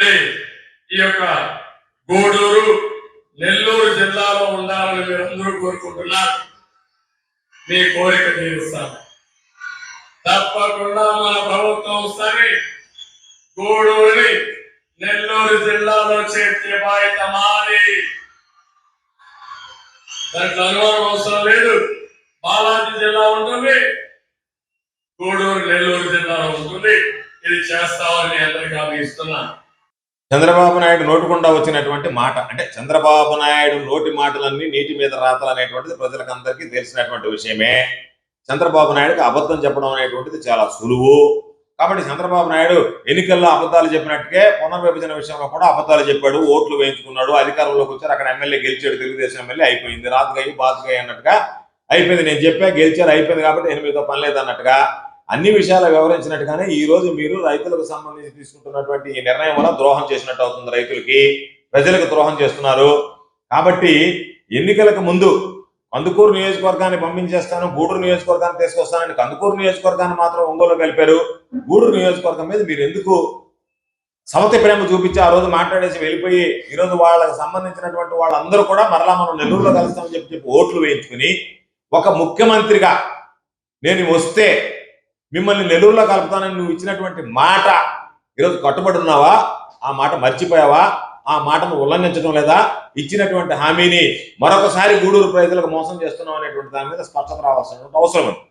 ఇప్పుడే ఈ యొక్క గూడూరు నెల్లూరు జిల్లాలో ఉండాలని మీరందరూ కోరుకుంటున్నారు. మీ కోరిక తీరుస్తాను. తప్పకుండా మన ప్రభుత్వం సరే గూడూరుని నెల్లూరు జిల్లాలో చేర్చే బాధ్యత మాది. దాంట్లో అనుమానం అవసరం లేదు. బాలాజీ జిల్లా ఉంటుంది. గూడూరు నెల్లూరు జిల్లాలో ఉంటుంది. ఇది చేస్తామని అందరికీ హామీ ఇస్తున్నాను. చంద్రబాబు నాయుడు నోటుకుండా వచ్చినటువంటి మాట అంటే చంద్రబాబు నాయుడు నోటి మాటలన్నీ నీటి మీద రాతలు అనేటువంటిది ప్రజలకందరికీ తెలిసినటువంటి విషయమే. చంద్రబాబు నాయుడుకి అబద్ధం చెప్పడం అనేటువంటిది చాలా సులువు. కాబట్టి చంద్రబాబు నాయుడు ఎన్నికల్లో అబద్ధాలు చెప్పినట్టుగా పునర్విభజన విషయంలో కూడా అబద్ధాలు చెప్పాడు ఓట్లు వేయించుకున్నాడు అధికారంలోకి వచ్చారు. అక్కడ ఎమ్మెల్యే గెలిచాడు తెలుగుదేశం ఎమ్మెల్యే అయిపోయింది. రాజుగాయి బాతుగాయి అన్నట్టుగా అయిపోయింది. నేను చెప్పా గెలిచారు అయిపోయింది కాబట్టి ఎనిమిదితో పని లేదన్నట్టుగా. అన్ని విషయాలు వివరించినట్టుగానే ఈ రోజు మీరు రైతులకు సంబంధించి తీసుకుంటున్నటువంటి ఈ నిర్ణయం వల్ల ద్రోహం చేసినట్టు అవుతుంది రైతులకి. ప్రజలకు ద్రోహం చేస్తున్నారు. కాబట్టి ఎన్నికలకు ముందు కందుకూరు నియోజకవర్గాన్ని పంపించేస్తాను గూడూరు నియోజకవర్గాన్ని తీసుకొస్తానని కందుకూరు నియోజకవర్గాన్ని మాత్రం ఒంగోలు కలిపారు. గూడూరు నియోజకవర్గం మీద మీరు ఎందుకు సమతి ప్రేమ చూపించి ఆ రోజు మాట్లాడేసి వెళ్ళిపోయి ఈ రోజు వాళ్ళకి సంబంధించినటువంటి వాళ్ళందరూ కూడా మరలా మనం నెల్లూరులో కలుస్తామని చెప్పి చెప్పి ఓట్లు వేయించుకుని ఒక ముఖ్యమంత్రిగా నేను వస్తే మిమ్మల్ని నెల్లూరులో కలుపుతానని నువ్వు ఇచ్చినటువంటి మాట ఈరోజు కట్టుబడి ఉన్నావా? ఆ మాట మర్చిపోయావా? ఆ మాటను ఉల్లంఘించడం లేదా? ఇచ్చినటువంటి హామీని మరొకసారి గూడూరు ప్రజలకు మోసం చేస్తున్నాం అనేటువంటి దాని మీద స్పష్టత రావాల్సిన అవసరం ఉంది.